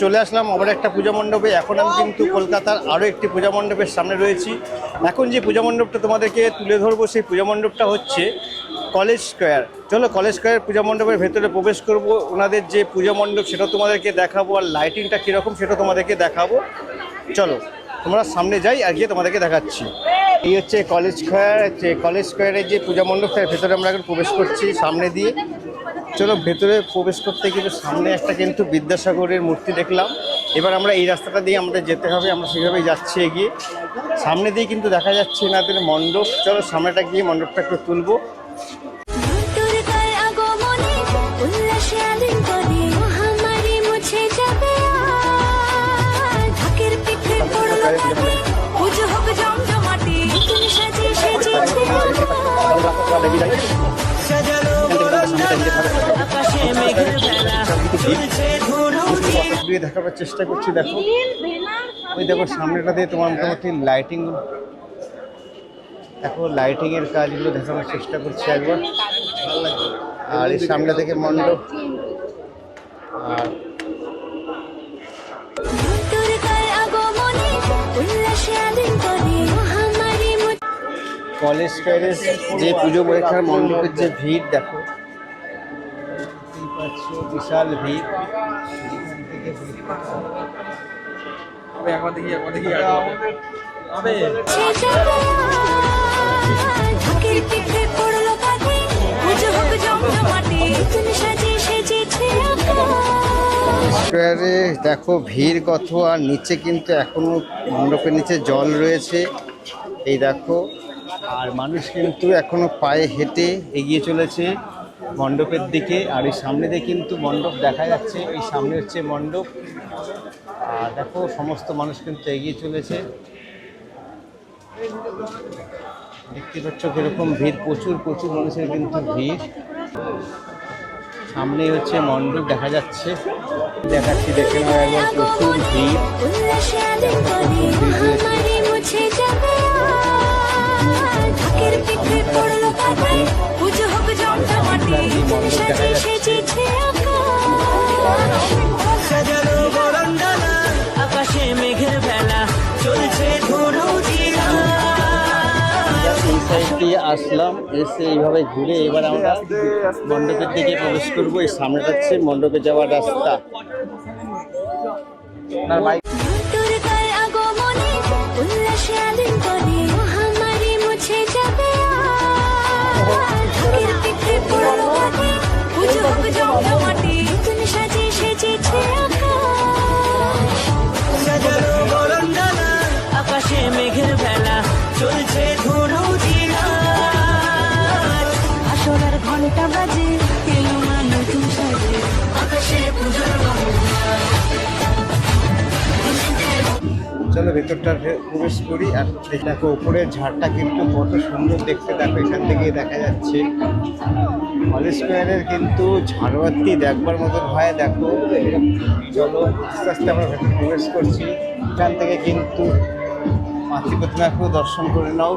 চলে আসলাম, আবার একটা পূজা মণ্ডপে। এখন আমি কিন্তু কলকাতার আরও একটি পূজা মণ্ডপের সামনে রয়েছি। এখন যে পূজা মণ্ডপটা তোমাদেরকে তুলে ধরবো, সেই পূজা মণ্ডপটা হচ্ছে কলেজ স্কোয়ার। চলো, কলেজ স্কোয়ার পূজা মণ্ডপের ভেতরে প্রবেশ করব। ওনাদের যে পূজা মণ্ডপ, সেটা তোমাদেরকে দেখাবো, আর লাইটিংটা কীরকম, সেটা তোমাদেরকে দেখাবো। চলো, তোমরা সামনে যাই, আর গিয়ে তোমাদেরকে দেখাচ্ছি। এই হচ্ছে কলেজ স্কোয়ার কলেজ স্কোয়ারের যে পূজা মণ্ডপ তার ভেতরে আমরা এখন প্রবেশ করছি, সামনে দিয়ে। চলো ভেতরে প্রবেশ করতে কিন্তু সামনে একটা কিন্তু বিদ্যাসাগরের মূর্তি দেখলাম। এবার আমরা এই রাস্তাটা দিয়ে আমাদের যেতে হবে, আমরা সেভাবেই যাচ্ছি এগিয়ে। সামনে দিয়ে কিন্তু দেখা যাচ্ছে এনাদের মণ্ডপ। চলো সামনেটা গিয়ে মণ্ডপটা একটু তুলবো। দিয়ে দেখাবার চেষ্টা করছি দেখো। ওই দেখো সামনেটা দিয়ে তোমার মোটামুটি লাইটিং দেখো লাইটিং এর কাজগুলো দেখানোর চেষ্টা করছি একবার। আর এই সামনে থেকে মণ্ডপ আর কলেজ স্কোয়ারের যে পুজো পরীক্ষার মণ্ডপের যে ভিড় দেখো। বিশাল ভিড়। একবার একবার দেখো ভিড় কত আর নিচে কিন্তু এখনও মণ্ডপের নিচে জল রয়েছে। এই দেখো আর মানুষ কিন্তু এখনও পায়ে হেঁটে এগিয়ে চলেছে। মণ্ডপের দিকে আর এই সামনে দিয়ে কিন্তু মণ্ডপ দেখা যাচ্ছে। এই সামনে হচ্ছে মণ্ডপ। আর দেখো, সমস্ত মানুষ কিন্তু এগিয়ে চলেছে। দেখতে পাচ্ছ কীরকম ভিড়, প্রচুর প্রচুর মানুষের কিন্তু ভিড়। সামনে হচ্ছে মণ্ডপ, দেখা যাচ্ছে। দেখাচ্ছি, দেখে প্রচুর ভিড়। সাইড দিয়ে আসলাম এসে এইভাবে ঘুরে এবার আমরা মণ্ডপের দিকে প্রবেশ করব। এই সামনেটা হচ্ছে মণ্ডপে যাওয়ার রাস্তা। আর আগমনে ঘণ্টা বাজে এলো মা নতুন সাজে? আকাশে পুজোর চলো ভেতরটা প্রবেশ করি আর দেখো উপরের ঝাড়টা কিন্তু কত সুন্দর দেখতে। দেখো, এখান থেকে দেখা যাচ্ছে। কলেজ স্কোয়ারের কিন্তু ঝাড়বাতি দেখবার মতন হয়। দেখো, চলো আস্তে আস্তে আমরা ভেতরে প্রবেশ করছি। এখান থেকে কিন্তু মাতৃ প্রতিমাকেও দর্শন করে নাও।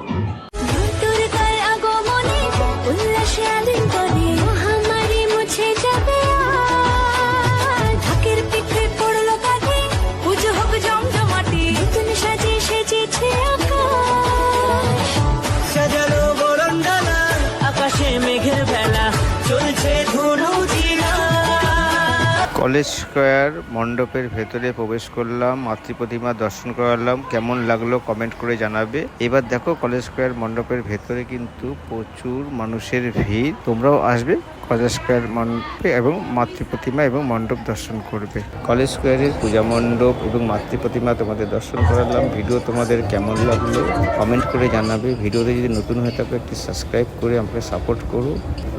কলেজ স্কোয়ার মণ্ডপের ভেতরে প্রবেশ করলাম মাতৃ প্রতিমা দর্শন করালাম। কেমন লাগল কমেন্ট করে জানাবে। এবার দেখো কলেজ স্কোয়ার মণ্ডপের ভেতরে কিন্তু প্রচুর মানুষের ভিড়। তোমরাও আসবে কলেজ স্কোয়ার মণ্ডপে এবং মাতৃ প্রতিমা এবং মণ্ডপ দর্শন করবে। কলেজ স্কোয়ারের পূজা মণ্ডপ এবং মাতৃ প্রতিমা তোমাদের দর্শন করালাম। ভিডিও তোমাদের কেমন লাগল কমেন্ট করে জানাবে। ভিডিওতে যদি নতুন হয়ে থাকো, একটি সাবস্ক্রাইব করে আমাকে সাপোর্ট করো,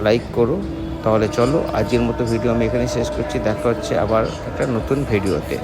লাইক করো। তাহলে চলো, আজকের মতো ভিডিও আমি এখানে শেষ করছি। দেখা হচ্ছে আবার একটা নতুন ভিডিওতে।